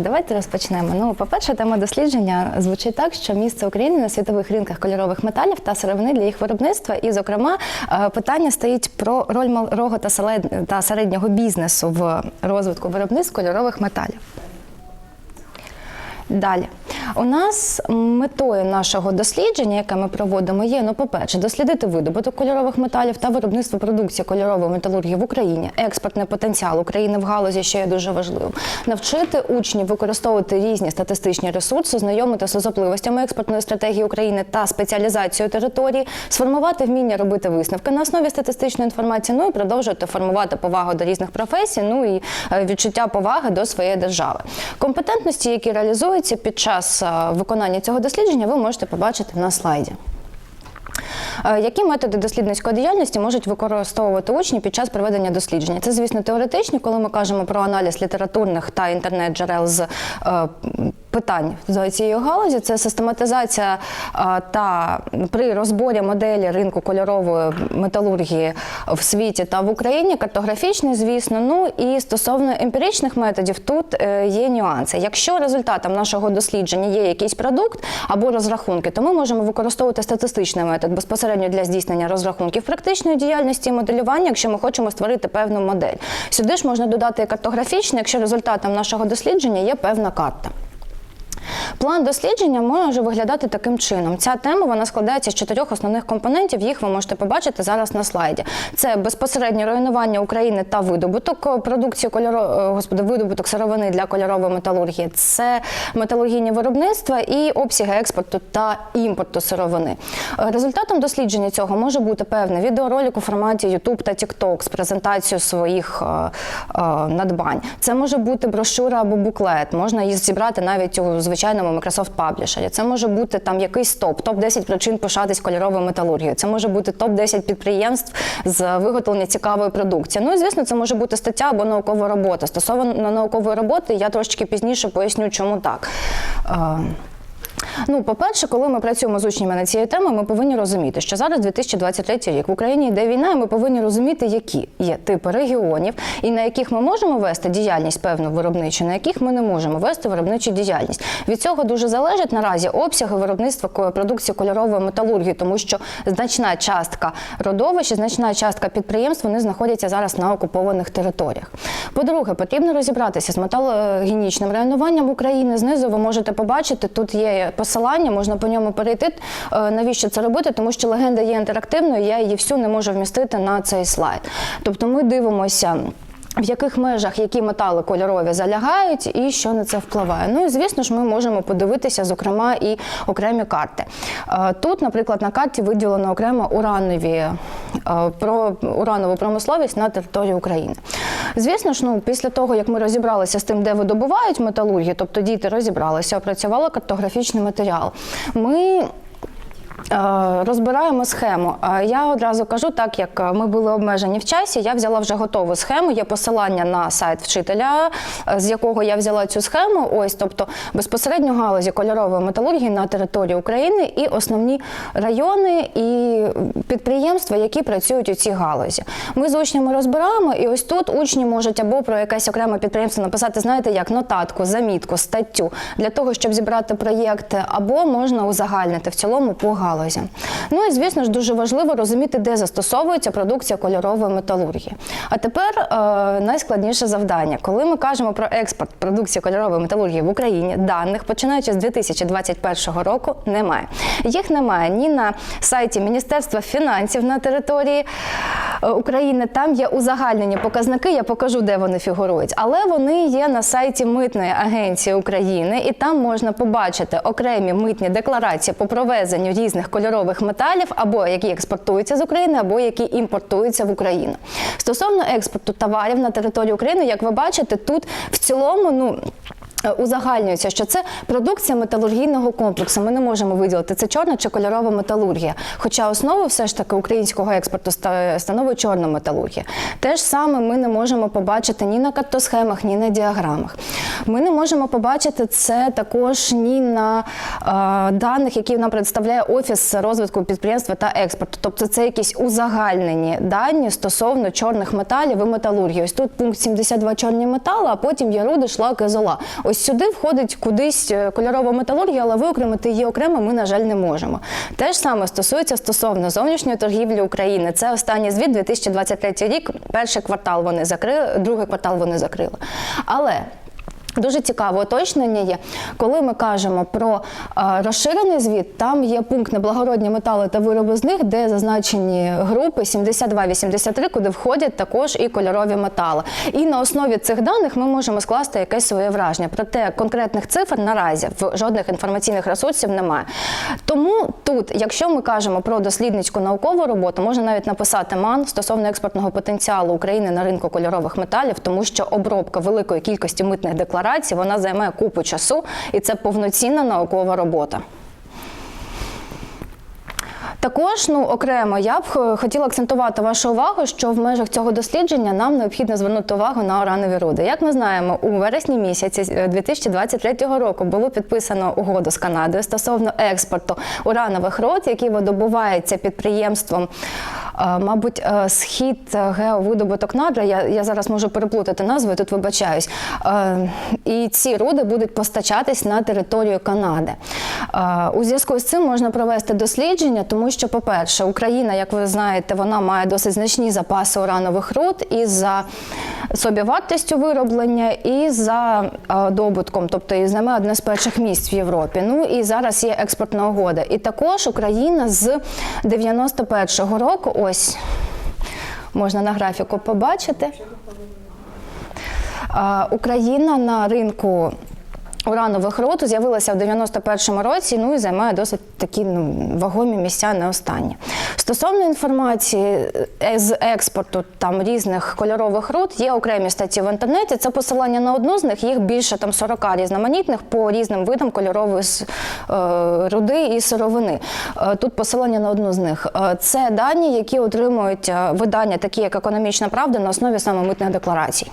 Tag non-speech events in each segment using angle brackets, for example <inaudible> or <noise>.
Давайте розпочнемо. Ну, по-перше, тема дослідження звучить так, що місце України на світових ринках кольорових металів та сировини для їх виробництва. І, зокрема, питання стоїть про роль малого та середнього бізнесу в розвитку виробництв кольорових металів. Далі у нас метою нашого дослідження, яке ми проводимо, є ну, по-перше, дослідити видобуток кольорових металів та виробництво продукції кольорової металургії в Україні, експортний потенціал України в галузі, що є дуже важливим, навчити учнів використовувати різні статистичні ресурси, знайомити з особливостями експортної стратегії України та спеціалізацією території, сформувати вміння робити висновки на основі статистичної інформації, ну і продовжувати формувати повагу до різних професій, ну і е, відчуття поваги до своєї держави. Компетентності, які реалізуються під час е, виконання цього дослідження, ви можете побачити на слайді. Е, Які методи дослідницької діяльності можуть використовувати учні під час проведення дослідження? Це, звісно, теоретичні, коли ми кажемо про аналіз літературних та інтернет-джерел з е, питань з цієї галузі. Це систематизація е, та при розборі моделі ринку кольорової металургії в світі та в Україні, картографічний, звісно. Ну і стосовно емпіричних методів, тут е, є нюанси. Якщо результатом нашого дослідження є якийсь продукт або розрахунки, то ми можемо використовувати статистичний метод безпосередньо для здійснення розрахунків практичної діяльності і моделювання, якщо ми хочемо створити певну модель. Сюди ж можна додати і картографічний, якщо результатом нашого дослідження є певна карта. План дослідження може виглядати таким чином. Ця тема вона складається з чотирьох основних компонентів. Їх ви можете побачити зараз на слайді. Це безпосереднє руйнування України та видобуток продукції кольоро... е, господи, видобуток сировини для кольорової металургії. Це металургійні виробництва і обсяги експорту та імпорту сировини. Результатом дослідження цього може бути певний відеоролик у форматі YouTube та TikTok з презентацією своїх е, е, надбань. Це може бути брошура або буклет. Можна її зібрати навіть у звичайному Microsoft Publisher. Це може бути там якийсь топ, топ 10 причин пишатись кольоровою металургією. Це може бути топ 10 підприємств з виготовлення цікавої продукції. Ну і звісно, це може бути стаття або наукова робота. Стосовно наукової роботи, я трошечки пізніше поясню, чому так. Ну, по-перше, коли ми працюємо з учнями на цією темою, ми повинні розуміти, що зараз 2023 рік в Україні йде війна, і ми повинні розуміти, які є типи регіонів, і на яких ми можемо вести діяльність певну виробничу, на яких ми не можемо вести виробничу діяльність. Від цього дуже залежить наразі обсяги виробництва продукції кольорової металургії, тому що значна частка родовищ, значна частка підприємств вони знаходяться зараз на окупованих територіях. По-друге, потрібно розібратися з металогенічним районуванням України. Знизу ви можете побачити, тут є посилання, можна по ньому перейти. Е, Навіщо це робити? Тому що легенда є інтерактивною, я її всю не можу вмістити на цей слайд. Тобто ми дивимося. В яких межах які метали кольорові залягають і що на це впливає? Ну і звісно ж, ми можемо подивитися, зокрема, і окремі карти. Е, Тут, наприклад, на карті виділено окремо уранові е, про уранову промисловість на території України. Звісно ж, ну після того як ми розібралися з тим, де видобувають металургію, тобто діти розібралися, опрацювали картографічний матеріал. Ми Розбираємо схему. Е, Я одразу кажу, так як е, ми були обмежені в часі, я взяла вже готову схему. Є посилання на сайт вчителя, е, з якого я взяла цю схему. Ось, тобто безпосередньо галузі кольорової металургії на території України і основні райони і підприємства, які працюють у цій галузі. Ми з учнями розбираємо, і ось тут учні можуть або про якесь окреме підприємство написати, знаєте, як нотатку, замітку, статтю для того, щоб зібрати проєкти, або можна узагальнити в цілому по галузі. Ну і звісно ж дуже важливо розуміти, де застосовується продукція кольорової металургії. А тепер е, найскладніше завдання. Коли ми кажемо про експорт продукції кольорової металургії в Україні, даних починаючи з 2021 року немає. Їх немає ні на сайті Міністерства фінансів на території е, України. Там є узагальнені показники. Я покажу, де вони фігурують. Але вони є на сайті Митної агенції України, і там можна побачити окремі митні декларації по провезенню різних кольорових металів, або які експортуються з України, або які імпортуються в Україну. Стосовно експорту товарів на територію України, як ви бачите, тут в цілому, ну. Е, Узагальнюється, що це продукція металургійного комплексу. Ми не можемо виділити це чорна чи кольорова металургія. Хоча основу все ж таки українського експорту ста- становить чорна металургія. Те ж саме ми не можемо побачити ні на картосхемах, ні на діаграмах. Ми не можемо побачити це також ні на е, даних, які нам представляє офіс розвитку підприємства та експорту. Тобто це якісь узагальнені дані стосовно чорних металів і металургії. Ось тут пункт 72 чорні метали, а потім є руди, шлаки, зола. Ось сюди входить кудись е, кольорова металургія, але виокремити її окремо ми, на жаль, не можемо. Те ж саме стосується стосовно зовнішньої торгівлі України. Це останній звіт 2023 рік. Перший квартал вони закрили, другий квартал вони закрили. Але Дуже цікаве уточнення є, коли ми кажемо про е, розширений звіт, там є пункт неблагородні метали та вироби з них, де зазначені групи 72-83, куди входять також і кольорові метали. І на основі цих даних ми можемо скласти якесь своє враження. Проте конкретних цифр наразі в жодних інформаційних ресурсів немає. Тому тут, якщо ми кажемо про дослідницьку наукову роботу, можна навіть написати МАН стосовно експортного потенціалу України на ринку кольорових металів, тому що обробка великої кількості митних декларацій вона займає купу часу, і це повноцінна наукова робота. Також ну окремо я б хотіла акцентувати вашу увагу, що в межах цього дослідження нам необхідно звернути увагу на уранові руди. Як ми знаємо, у вересні місяці е, 2023 року було підписано угоду з Канадою стосовно експорту уранових руд, які видобуваються підприємством, е, мабуть, е, схід е, геовидобуток надра. Я, я зараз можу переплутати назву, я тут вибачаюсь. Е, І ці руди будуть постачатись на територію Канади. Е, У зв'язку з цим можна провести дослідження, тому по-перше, Україна, як ви знаєте, вона має досить значні запаси уранових руд і за собівартістю вироблення, і за е, добутком, тобто і займе одне з перших місць в Європі. Ну і зараз є експортна угода. І також Україна з 91-го року, ось можна на графіку побачити. Україна на ринку уранових руд з'явилася в 91-му році, ну і займає досить такі ну, вагомі місця не останні. Стосовно інформації е, з експорту там різних кольорових руд, є окремі статті в інтернеті. Це посилання на одну з них, їх більше там 40 різноманітних по різним видам кольорової е, руди і сировини. Е, Тут посилання на одну з них. Це дані, які отримують видання, такі як економічна правда, на основі саме митних декларацій.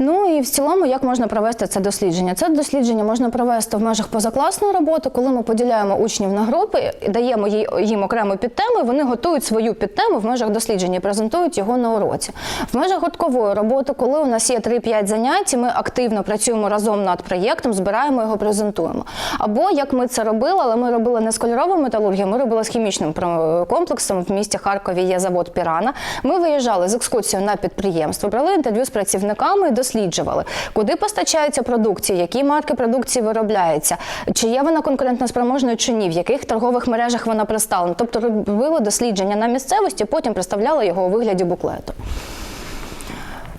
Ну і в цілому, як можна провести це дослідження? Це дослідження можна провести в межах позакласної роботи, коли ми поділяємо учнів на групи, даємо їм окрему підтему, вони готують свою підтему в межах дослідження і презентують його на уроці. В межах гурткової роботи, коли у нас є 3-5 занять, ми активно працюємо разом над проєктом, збираємо його, презентуємо. Або як ми це робили, але ми робили не з кольоровою металургією, ми робили з хімічним комплексом. В місті Харкові є завод Пірана. Ми виїжджали з екскурсією на підприємство, брали інтерв'ю з працівниками досліджували, куди постачається продукція, які марки продукції виробляються, чи є вона конкурентно спроможною чи ні, в яких торгових мережах вона представлена. Тобто робили дослідження на місцевості, потім представляли його у вигляді буклету.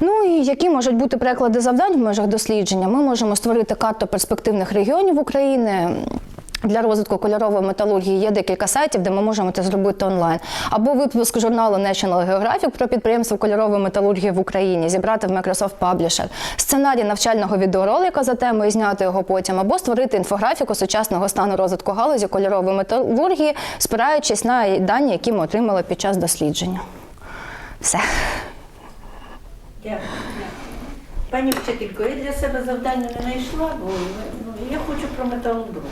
Ну і які можуть бути приклади завдань в межах дослідження? Ми можемо створити карту перспективних регіонів України. Для розвитку кольорової металургії є декілька сайтів, де ми можемо це зробити онлайн. Або випуск журналу National Geographic про підприємство кольорової металургії в Україні, зібрати в Microsoft Publisher, сценарій навчального відеоролика за темою, зняти його потім, або створити інфографіку сучасного стану розвитку галузі кольорової металургії, спираючись на дані, які ми отримали під час дослідження. Все. Дякую. Пані вчителько, я для себе завдання не знайшла, бо ну, я хочу про металобрух.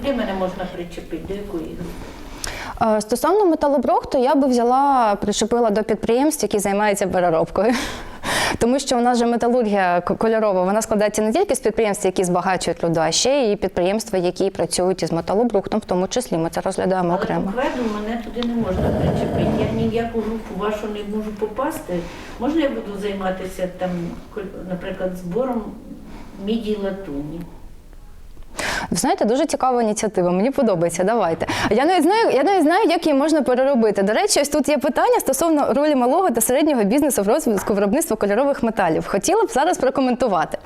Куди мене можна причепити, до якої групи? Е, Стосовно металобрухту, я би взяла, причепила до підприємств, які займаються переробкою. <laughs> Тому що у нас же металургія кольорова, вона складається не тільки з підприємств, які збагачують руду, а ще і підприємства, які працюють із металобрухтом, в тому числі ми це розглядаємо Але окремо. буквально мене туди не можна причепити. Я ні в яку групу вашу не можу попасти. Можна я буду займатися там, наприклад, збором міді латуні? Ви знаєте, дуже цікава ініціатива. Мені подобається. Давайте. Я навіть знаю, я навіть знаю, як її можна переробити. До речі, ось тут є питання стосовно ролі малого та середнього бізнесу в розвитку виробництва кольорових металів. Хотіла б зараз прокоментувати.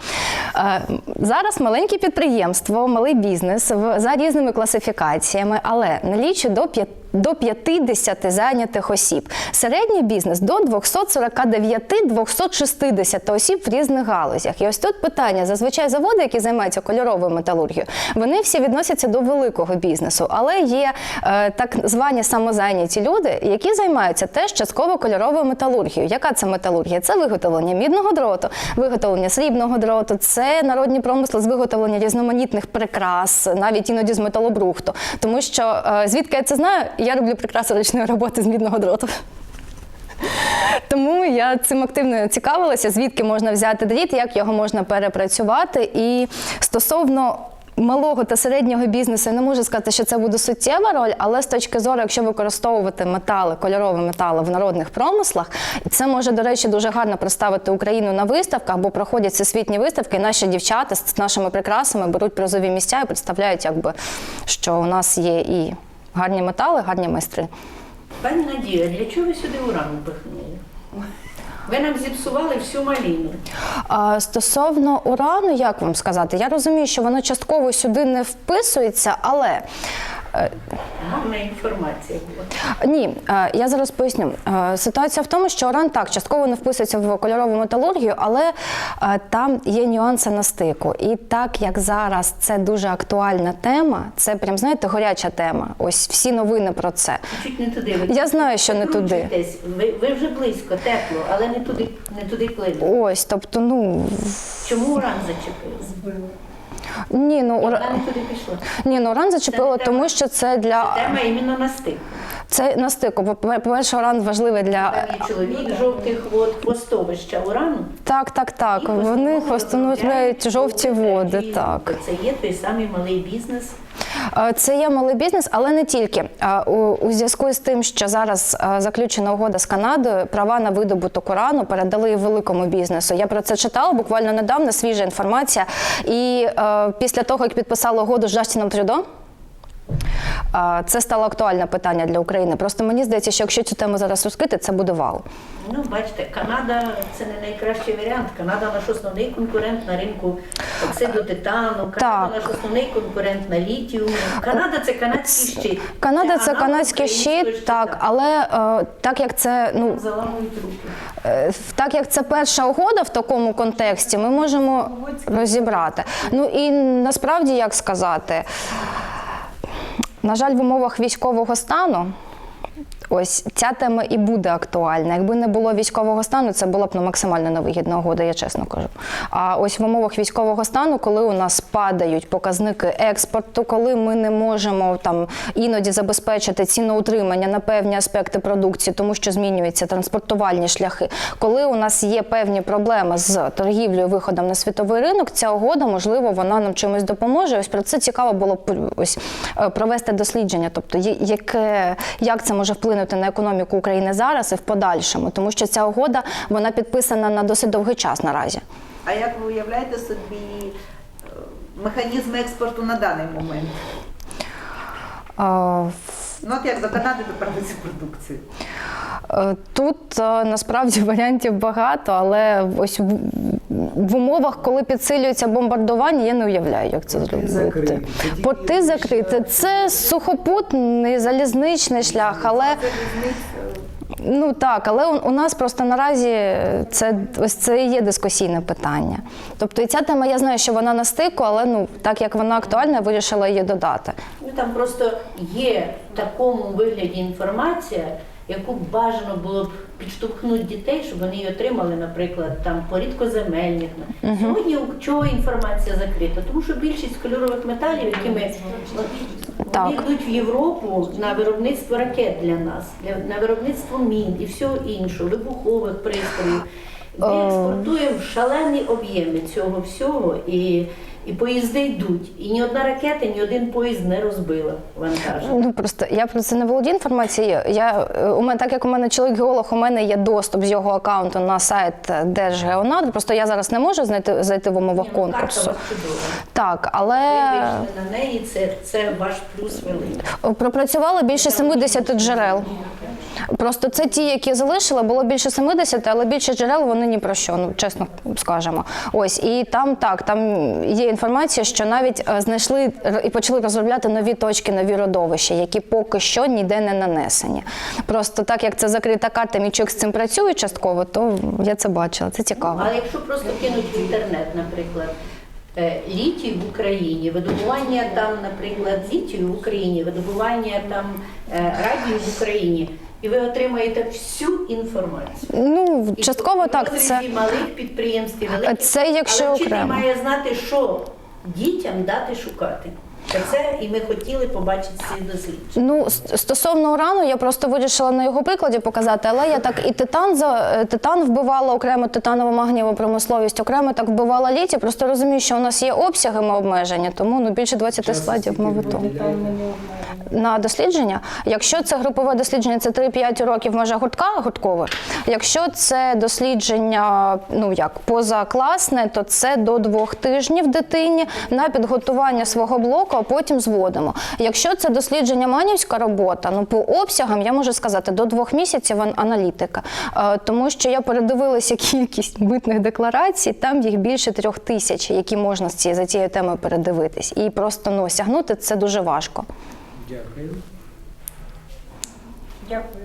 Е, Зараз маленьке підприємство, малий бізнес за різними класифікаціями, але налічує до 5 до 50 зайнятих осіб. Середній бізнес до 249-260 осіб в різних галузях. І ось тут питання: зазвичай заводи, які займаються кольоровою металургією, вони всі відносяться до великого бізнесу, але є е, так звані самозайняті люди, які займаються теж частково кольоровою металургією. Яка це металургія? Це виготовлення мідного дроту, виготовлення срібного дроту, це народні промисли з виготовлення різноманітних прикрас, навіть іноді з металобрухту. Тому що е, звідки я це знаю, я роблю прикраси ручної роботи з мідного дроту. Тому я цим активно цікавилася, звідки можна взяти дріт, як його можна перепрацювати. І стосовно малого та середнього бізнесу, я не можу сказати, що це буде суттєва роль, але з точки зору, якщо використовувати метали, кольорові метали в народних промислах, це може, до речі, дуже гарно представити Україну на виставках, бо проходять всесвітні виставки, і наші дівчата з нашими прикрасами беруть призові місця і представляють, якби що у нас є і гарні метали, гарні майстри. Пані Надія, для чого ви сюди уран пихнули? Ви нам зіпсували всю маліну. А стосовно урану, як вам сказати, я розумію, що воно частково сюди не вписується, але Гарна інформація була. ні, е, я зараз поясню. Е, Ситуація в тому, що уран так частково не вписується в кольорову металургію, але е, там є нюанси на стику. І так як зараз це дуже актуальна тема, це прям знаєте горяча тема. Ось всі новини про це. Чуть не туди. Ви Я знаю, що не туди. Ви, ви вже близько, тепло, але не туди, не туди клине. Ось, тобто, ну Чому уран зачепив? Ні, ну. Вона туди пішла. ні, ну уран зачепило, Це тому що це для Тема іменно на стик. це на стику. По- По-перше, уран важливий для Там є чоловік жовтих вод, хвостовища урану. Так, так, так. Вони постанови хвостонують жовті води. Так Це є той самий малий бізнес. Е, це є малий бізнес, але не тільки Е, у, зв'язку з тим, що зараз е, заключена угода з Канадою, права на видобуток урану передали великому бізнесу. Я про це читала буквально недавно. Свіжа інформація. І після того, як підписали угоду з Жастіном Трюдо. Це стало актуальне питання для України. Просто мені здається, що якщо цю тему зараз розкрити, це буде вау. Ну, бачите, Канада це не найкращий варіант. Канада наш основний конкурент на ринку оксиду титану. Канада Так. наш основний конкурент на літіум. Канада це канадський щит. Канада це аналог канадський щит, так, але е, так як це ну заламують руки. Е, Так як це перша угода в такому контексті, ми можемо розібрати. Ну і насправді як сказати, на жаль, в умовах військового стану. Ось ця тема і буде актуальна. Якби не було військового стану, це була б ну, максимально невигідна угода, я чесно кажу. А ось в умовах військового стану, коли у нас падають показники експорту, коли ми не можемо там іноді забезпечити ціноутримання на певні аспекти продукції, тому що змінюються транспортувальні шляхи, коли у нас є певні проблеми з торгівлею, виходом на світовий ринок, ця угода, можливо, вона нам чимось допоможе. Ось про це цікаво було б ось е, провести дослідження, тобто яке як це може вплинути на економіку України зараз і в подальшому, тому що ця угода вона підписана на досить довгий час наразі. А як ви уявляєте собі е, механізм експорту на даний момент? Е, Ну от як доправити цю продукцію? Е, Тут е, насправді варіантів багато, але ось в, умовах, коли підсилюється бомбардування, я не уявляю, як це зробити. закриті. Порти закрити. Це сухопутний залізничний шлях, але ну так, але у, у нас просто наразі це ось це і є дискусійне питання. Тобто і ця тема, я знаю, що вона на стику, але ну так як вона актуальна, я вирішила її додати. Ну там просто є в такому вигляді інформація, яку бажано було б підштовхнути дітей, щоб вони її отримали, наприклад, там по рідкоземельних. Сьогодні у чого інформація закрита? Тому що більшість кольорових металів, які ми вони йдуть в Європу на виробництво ракет для нас, для на виробництво мін і всього іншого, вибухових пристроїв. Ми експортуємо шалені об'єми цього всього і. І поїзди йдуть, і ні одна ракета, ні один поїзд не розбила вантажний. Ну просто я про це не володію інформацією. Я е, у мене, так як у мене чоловік геолог, у мене є доступ з його аккаунту на сайт е, Держгеонадр. Просто я зараз не можу знайти зайти в умовах Ні, ну, конкурсу. Так, але Ви на неї, це, це ваш плюс великий. пропрацювали більше 70 джерел. Просто це ті, які залишили, було більше 70, але більше джерел вони ні про що, ну чесно скажемо. Ось і там так, там є інформація, що навіть е, знайшли і почали розробляти нові точки, нові родовища, які поки що ніде не нанесені. Просто так як це закрита карта, мій чоловік з цим працює частково, то я це бачила. Це цікаво. Але якщо просто кинуть в інтернет, наприклад, е, літій в Україні, видобування там, наприклад, літію в Україні, видобування там е, радію в Україні, і ви отримаєте всю інформацію. Ну І частково так. Це малих підприємств і великих. Це якщо Але вчитель окремо. має знати, що дітям дати шукати. Це і ми хотіли побачити ці дослідження. Ну, стосовно урану, я просто вирішила на його прикладі показати, але я так і титан за е, титан вбивала окремо титанову магнієву промисловість, окремо так вбивала літі. Просто розумію, що у нас є обсяги ми обмежені, тому ну більше 20 складів ми витом. На дослідження, якщо це групове дослідження, це 3-5 років може гуртка гурткове. Якщо це дослідження, ну як позакласне, то це до двох тижнів дитині на підготування свого блоку, а потім зводимо. Якщо це дослідження манівська робота, ну по обсягам я можу сказати до двох місяців аналітика, Е, тому що я передивилася <laughs> кількість митних декларацій, там їх більше трьох тисяч, які можна з цієї за цією темою передивитись, і просто ну осягнути це дуже важко. Дякую. Дякую.